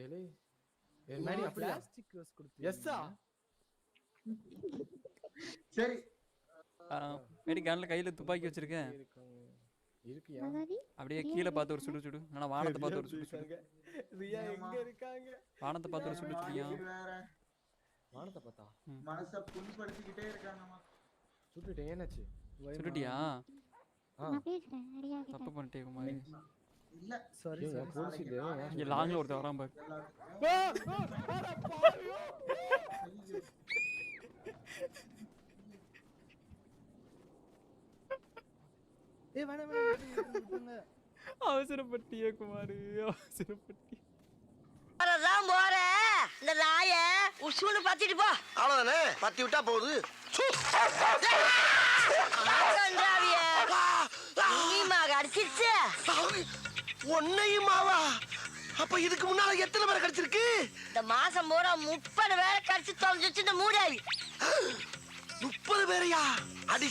ஏலே ஏ, மேடி அப்படியா plastic rose கொடுத்து எஸ்ஸா சரி. மேடி கண்ணில் கையில் துப்பாக்கி வச்சிருக்கேன். இருக்கியா அப்படியே கீழே பார்த்து ஒரு சுடு சுடு. ஆனால் வானத்தை பார்த்து ஒரு சுடு சுடு. ரியா எங்க இருக்காங்க? வானத்தை பார்த்து ஒரு சுடு சுடியா வானத்தை பார்த்தா? மனச புண்படுத்திக்கிட்டே இருக்காங்கம்மா சுட்டுட்டேன் ஏனாச்சு சுட்டுட்டியா? தப்பு பண்ணிட்டே குமாரி இல்ல சாரி ஏங்க போலீஸ் இல்ல இங்கே லாங்கில் ஒருத்தர் வரான் பாரு. ஏ வேணாம் வேணாம். அவசரப்பட்டியே குமார் அவசரப்பட்டி. தான் போற. இந்த நாய உசுன்னு பத்திட்டு போ. அவ்வளவுதானே? பத்தி விட்டா போகுது. ஒன்னையுமாவா அப்ப இதுக்கு முன்னால எத்தனை பேரை கிடைச்சிருக்கு? இந்த மாசம் பூரா முப்பது வேலை கடிச்சு தொலைஞ்சிச்சு இந்த மூடாவி முப்பது பேரையா? அடி